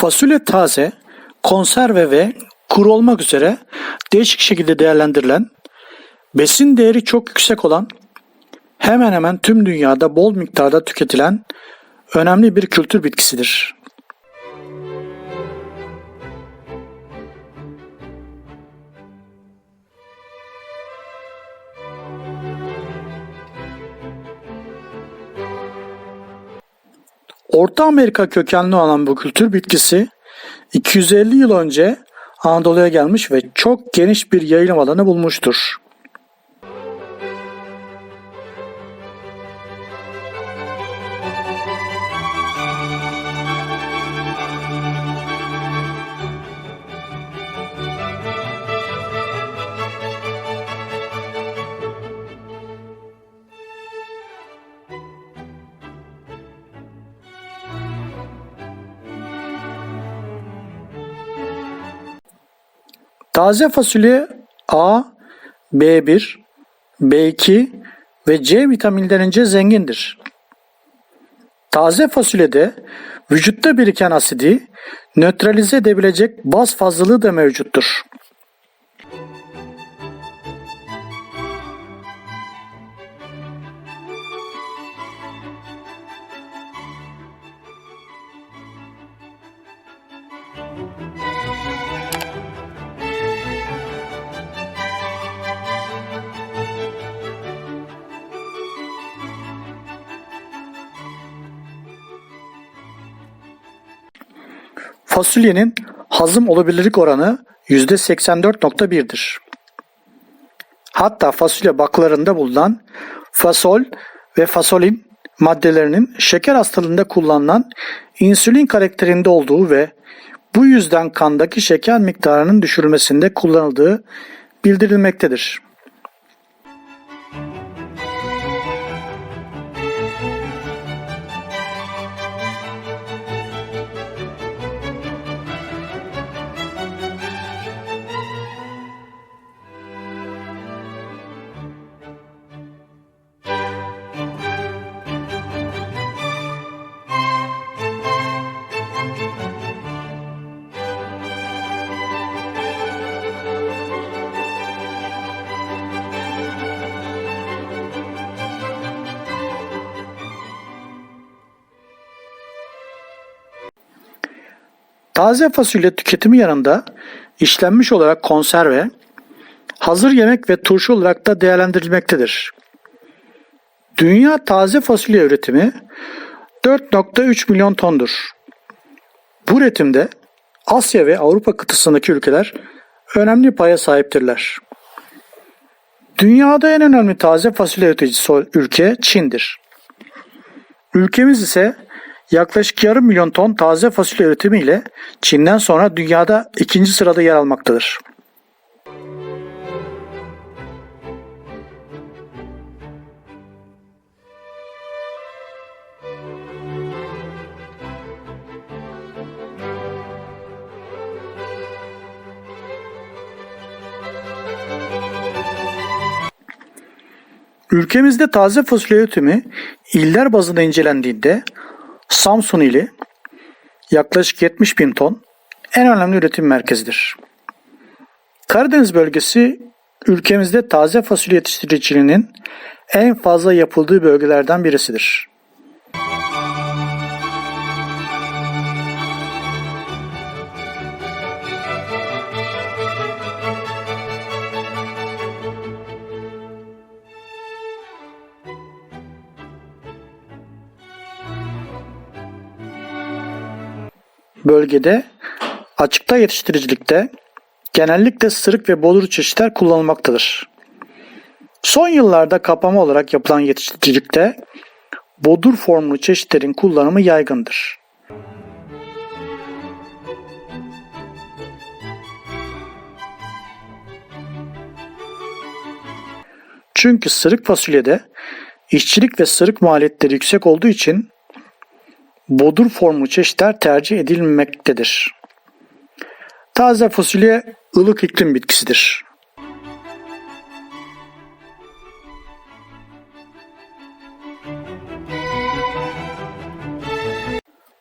Fasulye taze, konserve ve kuru olmak üzere değişik şekilde değerlendirilen, besin değeri çok yüksek olan, hemen hemen tüm dünyada bol miktarda tüketilen önemli bir kültür bitkisidir. Orta Amerika kökenli olan bu kültür bitkisi 250 yıl önce Anadolu'ya gelmiş ve çok geniş bir yayılım alanı bulmuştur. Taze fasulye A, B1, B2 ve C vitaminlerince zengindir. Taze fasulyede vücutta biriken asidi nötralize edebilecek baz fazlalığı da mevcuttur. Fasulyenin hazım olabilirlik oranı %84.1'dir. Hatta fasulye baklarında bulunan fasol ve fasolin maddelerinin şeker hastalığında kullanılan insülin karakterinde olduğu ve bu yüzden kandaki şeker miktarının düşürülmesinde kullanıldığı bildirilmektedir. Taze fasulye tüketimi yanında işlenmiş olarak konserve, hazır yemek ve turşu olarak da değerlendirilmektedir. Dünya taze fasulye üretimi 4.3 milyon tondur. Bu üretimde Asya ve Avrupa kıtasındaki ülkeler önemli paya sahiptirler. Dünyada en önemli taze fasulye üreticisi ülke Çin'dir. Ülkemiz ise yaklaşık yarım milyon ton taze fasulye üretimiyle Çin'den sonra dünyada ikinci sırada yer almaktadır. Ülkemizde taze fasulye üretimi iller bazında incelendiğinde Samsun ili yaklaşık 70 bin ton en önemli üretim merkezidir. Karadeniz bölgesi ülkemizde taze fasulye yetiştiriciliğinin en fazla yapıldığı bölgelerden birisidir. Bölgede açıkta yetiştiricilikte genellikle sırık ve bodur çeşitler kullanılmaktadır. Son yıllarda kapama olarak yapılan yetiştiricilikte bodur formlu çeşitlerin kullanımı yaygındır. Çünkü sırık fasulyede işçilik ve sırık maliyetleri yüksek olduğu için bodur formlu çeşitler tercih edilmemektedir. Taze fasulye ılık iklim bitkisidir.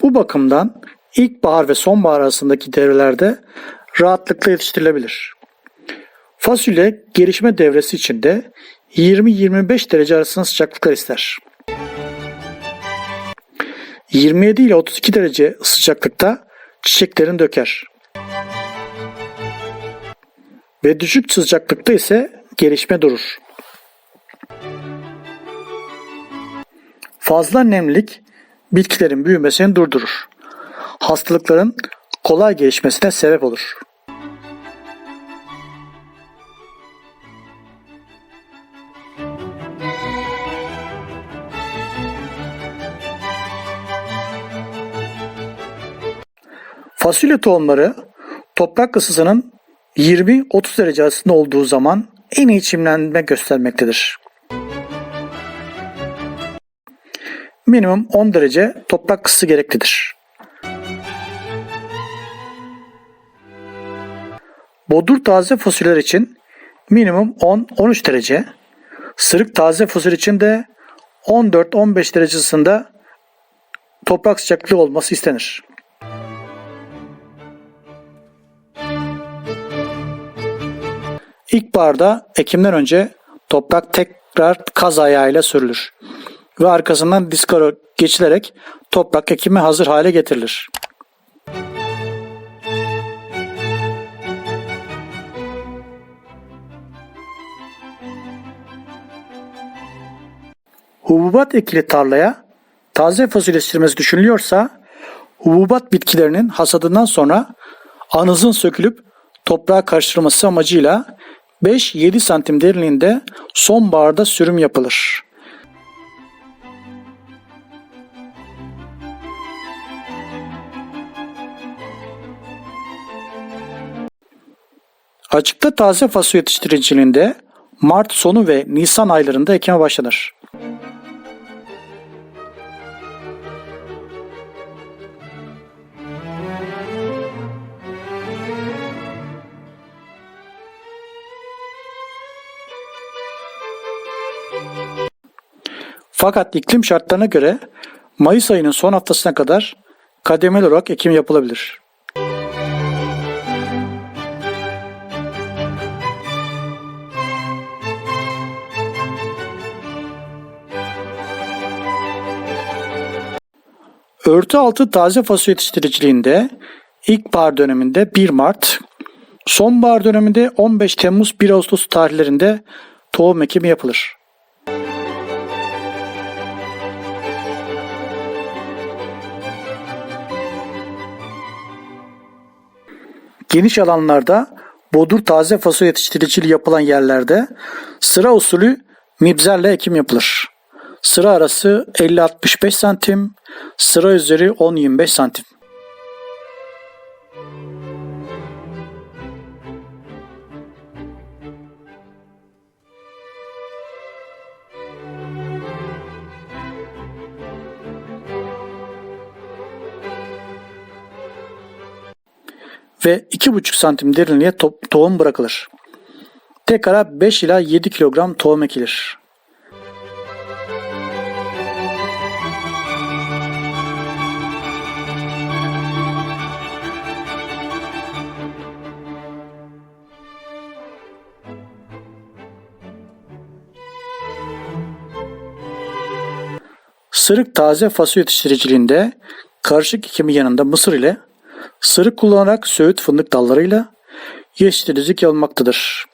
Bu bakımdan ilkbahar ve sonbahar arasındaki devrelerde rahatlıkla yetiştirilebilir. Fasulye gelişme devresi içinde 20-25 derece arasında sıcaklıklar ister. 27 ile 32 derece sıcaklıkta çiçeklerini döker. Ve düşük sıcaklıkta ise gelişme durur. Fazla nemlilik bitkilerin büyümesini durdurur. Hastalıkların kolay gelişmesine sebep olur. Fasulye tohumları toprak ısısının 20-30 derece arasında olduğu zaman en iyi çimlenme göstermektedir. Minimum 10 derece toprak ısısı gereklidir. Bodur taze fasulyeler için minimum 10-13 derece, sırık taze fasulye için de 14-15 derece ısısında toprak sıcaklığı olması istenir. İlkbaharda ekimden önce toprak tekrar kaz ayağıyla sürülür ve arkasından diskaro geçilerek toprak ekime hazır hale getirilir. Hububat ekili tarlaya taze fasulye sürmesi düşünülüyorsa hububat bitkilerinin hasadından sonra anızın sökülüp toprağa karıştırılması amacıyla 5-7 santim derinliğinde sonbaharda sürüm yapılır. Açıkta taze fasulye yetiştiriciliğinde Mart sonu ve Nisan aylarında ekime başlanır. Fakat iklim şartlarına göre Mayıs ayının son haftasına kadar kademeli olarak ekim yapılabilir. Örtü altı taze fasulye yetiştiriciliğinde ilkbahar döneminde 1 Mart, sonbahar döneminde 15 Temmuz 1 Ağustos tarihlerinde tohum ekimi yapılır. Geniş alanlarda bodur taze fasulye yetiştiriciliği yapılan yerlerde sıra usulü mibzerle ekim yapılır. Sıra arası 50-65 santim, sıra üzeri 10-25 santim. Ve 2,5 santim derinliğe to- tohum bırakılır. Tekrar 5 ila 7 kilogram tohum ekilir. Sırık taze fasulye yetiştiriciliğinde karışık ekimi yanında mısır ile sırık kullanarak söğüt fındık dallarıyla yetiştiricilik yapılmaktadır.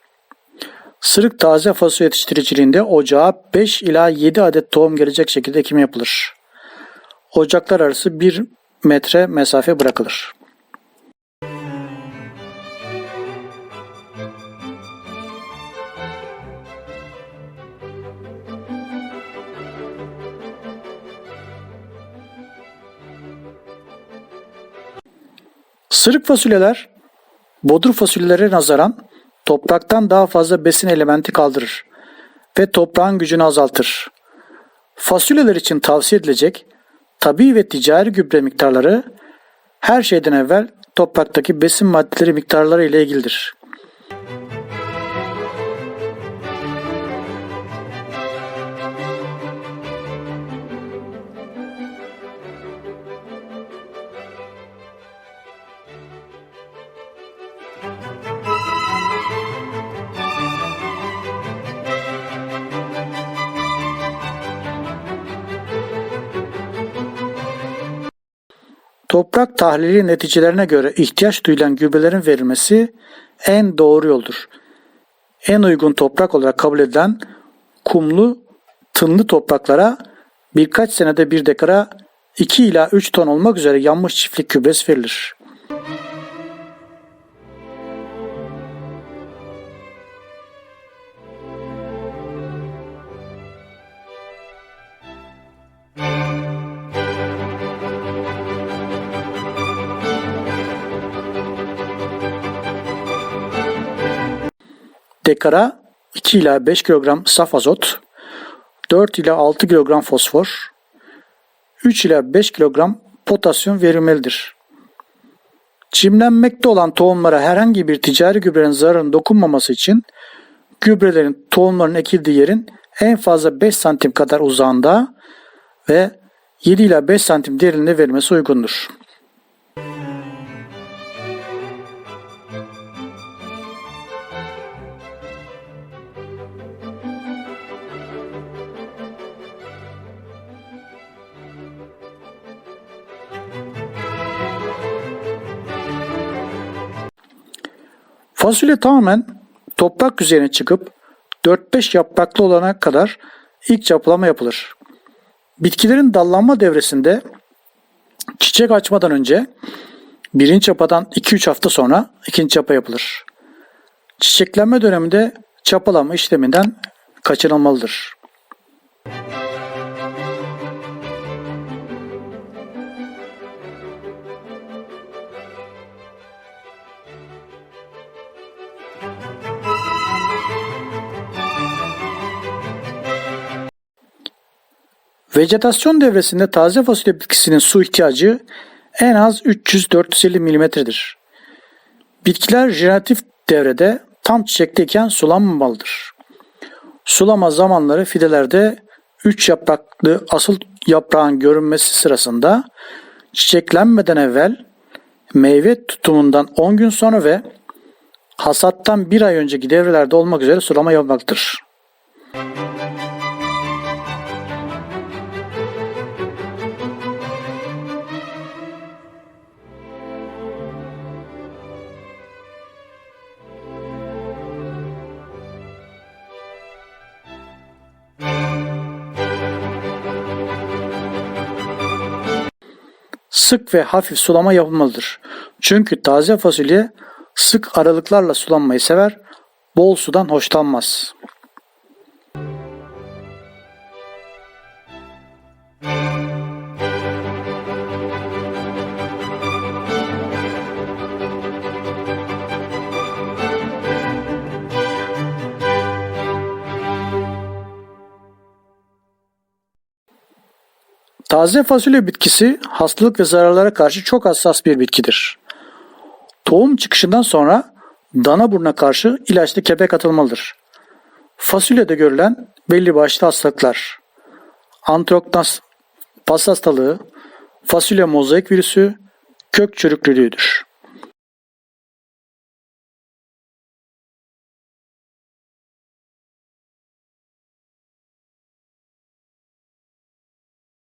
Sırık taze fasulye yetiştiriciliğinde ocağa 5 ila 7 adet tohum gelecek şekilde ekim yapılır. Ocaklar arası 1 metre mesafe bırakılır. Sırık fasulyeler bodur fasulyelere nazaran topraktan daha fazla besin elementi kaldırır ve toprağın gücünü azaltır. Fasulyeler için tavsiye edilecek tabi ve ticari gübre miktarları her şeyden evvel topraktaki besin maddeleri miktarları ile ilgilidir. Toprak tahlili neticelerine göre ihtiyaç duyulan gübrelerin verilmesi en doğru yoldur. En uygun toprak olarak kabul edilen kumlu, tınlı topraklara birkaç senede bir dekara 2 ila 3 ton olmak üzere yanmış çiftlik gübresi verilir. Dekara 2 ila 5 kilogram saf azot, 4 ila 6 kilogram fosfor, 3 ila 5 kilogram potasyum verilmelidir. Çimlenmekte olan tohumlara herhangi bir ticari gübrenin zararının dokunmaması için gübrelerin tohumların ekildiği yerin en fazla 5 santim kadar uzağında ve 7 ila 5 santim derinliğinde verilmesi uygundur. Fasulye tamamen toprak yüzeyine çıkıp 4-5 yapraklı olana kadar ilk çapalama yapılır. Bitkilerin dallanma devresinde çiçek açmadan önce birinci çapadan 2-3 hafta sonra ikinci çapa yapılır. Çiçeklenme döneminde çapalama işleminden kaçınılmalıdır. Vejetasyon devresinde taze fasulye bitkisinin su ihtiyacı en az 300-450 mm'dir. Bitkiler jeneratif devrede tam çiçekteyken sulanmamalıdır. Sulama zamanları fidelerde 3 yapraklı asıl yaprağın görünmesi sırasında çiçeklenmeden evvel meyve tutumundan 10 gün sonra ve hasattan 1 ay önceki devrelerde olmak üzere sulama yapmaktır. Sık ve hafif sulama yapılmalıdır. Çünkü taze fasulye sık aralıklarla sulanmayı sever, bol sudan hoşlanmaz. Taze fasulye bitkisi hastalık ve zararlara karşı çok hassas bir bitkidir. Tohum çıkışından sonra dana burnuna karşı ilaçlı kepek atılmalıdır. Fasulyede görülen belli başlı hastalıklar Antroknas pas hastalığı, fasulye mozaik virüsü, kök çürüklülüğüdür.